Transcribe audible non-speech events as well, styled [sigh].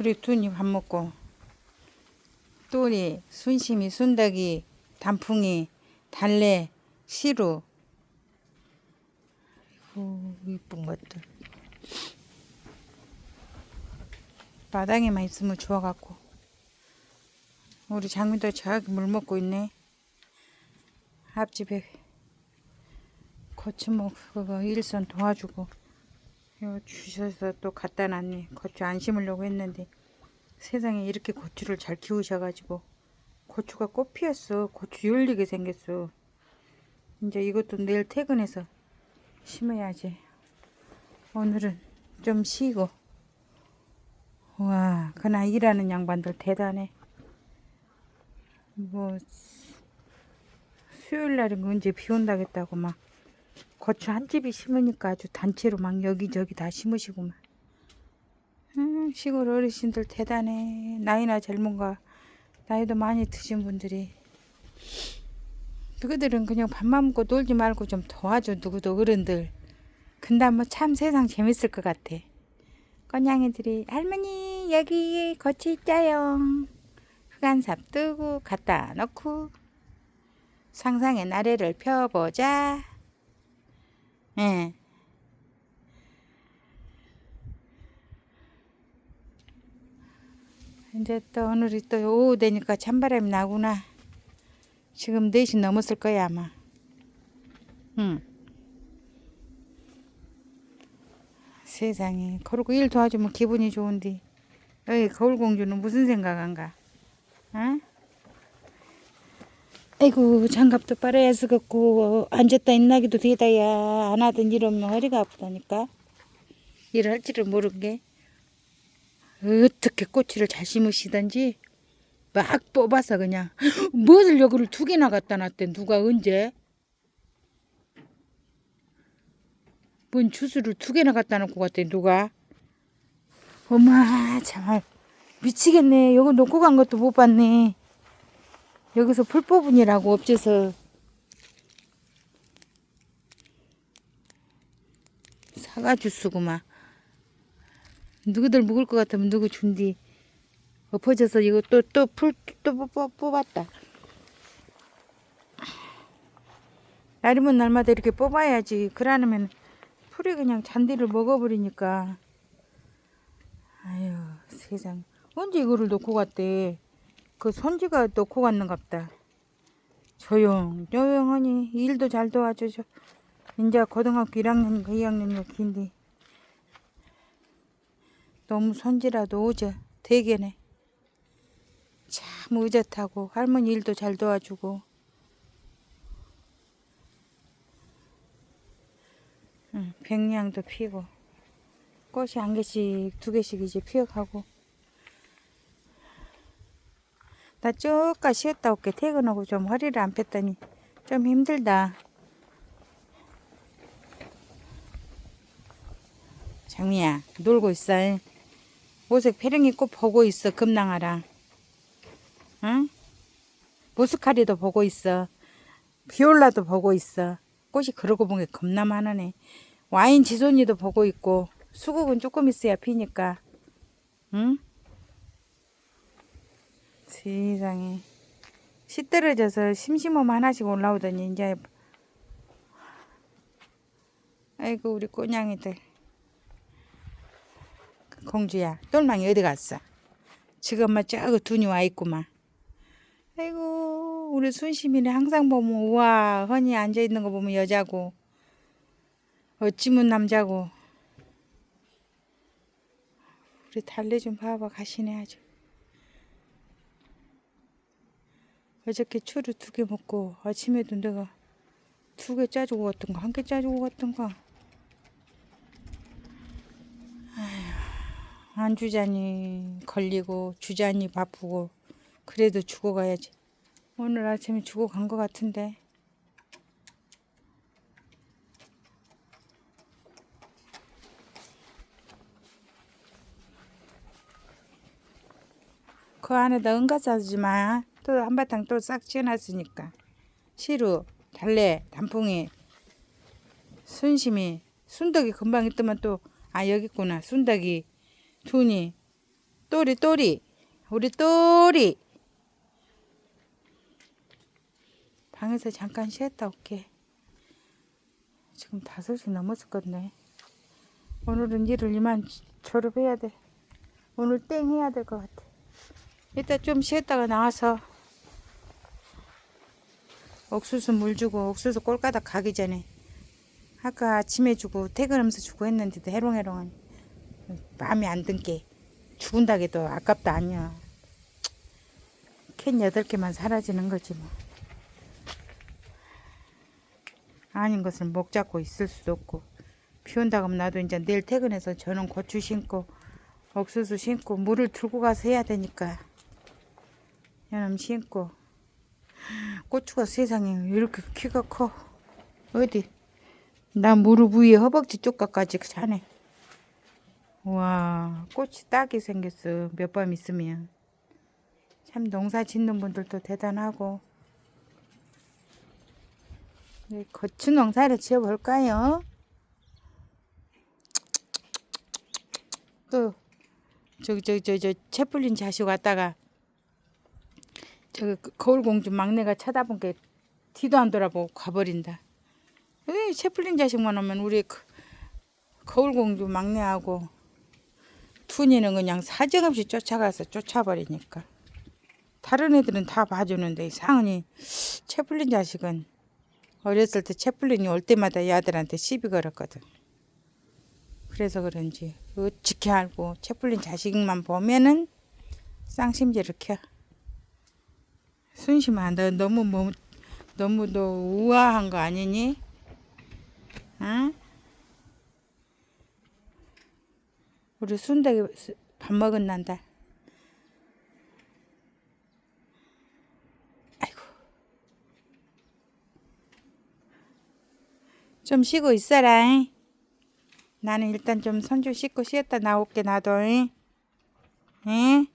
우리 둔이 밥 먹고. 또리 순심이 순덕이 단풍이 달래 시루. 아이고 이쁜 것들. 마당에만 있으면 좋아갖고. 우리 장미도 저기 물 먹고 있네. 앞집에 고추목 그거 일선 도와주고 주셔서 또 갖다 놨네. 고추 안 심으려고 했는데 세상에 이렇게 고추를 잘 키우셔가지고 고추가 꽃 피었어. 고추 열리게 생겼어. 이제 이것도 내일 퇴근해서 심어야지. 오늘은 좀 쉬고. 와 그나 일하는 양반들 대단해. 뭐 수요일 날은 언제 비 온다겠다고 막 고추 한 집이 심으니까 아주 단체로 막 여기저기 다 심으시고만. 음, 시골 어르신들 대단해. 나이나 젊은가 나이도 많이 드신 분들이. 누구들은 그냥 밥만 먹고 놀지 말고 좀 도와줘 누구도 어른들. 근데 뭐 참 세상 재밌을 것 같아. 꺼냥이들이 할머니 여기 고추 있자요. 흑안삽 뜨고 갖다 놓고 상상의 나래를 펴보자 예. 이제 또 오늘이 또 오후 되니까 찬바람이 나구나. 지금 4시 넘었을 거야 아마. 응. 세상에 그러고 일 도와주면 기분이 좋은데 여기 거울공주는 무슨 생각한가? 응? 아이고 장갑도 빨아야 쓰겠고 앉았다 있나기도 되다야. 안 하던 일 없는 허리가 아프다니까. 일할 줄을 모른 게 어떻게 꼬치를 잘 심으시던지 막 뽑아서 그냥 [gasps] 무엇을 여기를 두 개나 갖다 놨대 누가 언제? 뭔 주스를 두 개나 갖다 놓고 갔대 누가? 어마 참 미치겠네. 여기 놓고 간 것도 못 봤네 여기서 풀 뽑으니라고 업체에서 사과 주스구만. 누구들 먹을 것 같으면 누구 준디. 엎어져서 이거 또 또 풀 또 뽑았다. 날이면 날마다 이렇게 뽑아야지. 그러면 풀이 그냥 잔디를 먹어버리니까. 아유 세상. 언제 이거를 놓고 갔대 그 손지가 놓고 갔는갑다. 조용 조용하니 일도 잘 도와주죠. 이제 고등학교 1학년인가 2학년인가 긴데 너무 손지라도 오죠 되게네 참 의젓하고 할머니 일도 잘 도와주고. 응, 백냥도 피고 꽃이 한 개씩 두 개씩 이제 피어가고 나 쭉가 쉬었다 올게. 퇴근하고 좀 허리를 안 폈더니 좀 힘들다. 장미야 놀고 있어. 모색 페랭이 꽃 보고 있어 금낭아랑 응? 모스카리도 보고 있어. 비올라도 보고 있어. 꽃이 그러고 보니 겁나 많으네. 와인 지손이도 보고 있고 수국은 조금 있어야 피니까. 응? 세상에. 시 떨어져서 심심하면 하나씩 올라오더니 이제 아이고 우리 꼬냥이들. 공주야 똘망이 어디 갔어? 지금만 저거 두니 와 있구만. 아이고 우리 순심이는 항상 보면 우와 허니 앉아 있는 거 보면 여자고 어찌면 남자고. 우리 달래 좀 봐봐 가시네 아주 어저께 추루 두개 먹고 아침에도 내가 두 개 짜주고 갔던가 한 개 짜주고 갔던가. 안 주자니 걸리고 주자니 바쁘고 그래도 죽어가야지. 오늘 아침에 죽어간 것 같은데. 그 안에다 은가 싸주지 마. 또 한바탕 또싹 찌어놨으니까. 시루, 달래, 단풍이, 순심이, 순덕이 금방 있더만 또, 아, 여기 있구나. 순덕이, 둔이, 또리 또리 우리 또리. 방에서 잠깐 쉬었다 올게. 지금 다섯 시 넘었을 건데 오늘은 일을 이만 졸업해야 돼. 오늘 땡 해야 될 것 같아. 이따 좀 쉬었다가 나와서 옥수수 물 주고 옥수수 꼴가닥 가기 전에 아까 아침에 주고 퇴근하면서 주고 했는데도 해롱해롱한 마음에 안든게 죽은다기도 아깝다 아니야. 캔 여덟 개만 사라지는 거지 뭐. 아닌 것을 목 잡고 있을 수도 없고. 비 온다고 하면 나도 이제 내일 퇴근해서 저는 고추 심고 옥수수 심고 물을 들고 가서 해야 되니까. 연음 심고 고추가 세상에 이렇게 키가 커? 어디? 나 무릎 위에 허벅지 쪽까지 차네. 와 꽃이 딱이 생겼어. 몇 밤 있으면. 참 농사 짓는 분들도 대단하고. 네, 고추 농사를 지어볼까요? 또 저기 저기 저기 저채 풀린 자식 왔다가 저기 그 거울공주 막내가 쳐다본 게 뒤도 안 돌아보고 가버린다. 에이, 채 풀린 자식만 오면 우리 그 거울공주 막내하고 툰이는 그냥 사정없이 쫓아가서 쫓아버리니까 다른 애들은 다 봐주는데 이 상은이 채 풀린 자식은 어렸을 때 채플린이 올 때마다 이 아들한테 시비 걸었거든. 그래서 그런지 어떻게 알고 채플린 자식만 보면은 쌍심지를 켜. 순심아, 너 너무 뭐 너무 너 우아한 거 아니니? 응? 우리 순대기 밥 먹었난다. 아이고. 좀 쉬고 있어라. 잉? 나는 일단 좀손좀 씻고 쉬었다 나올게 나도. 잉? 응?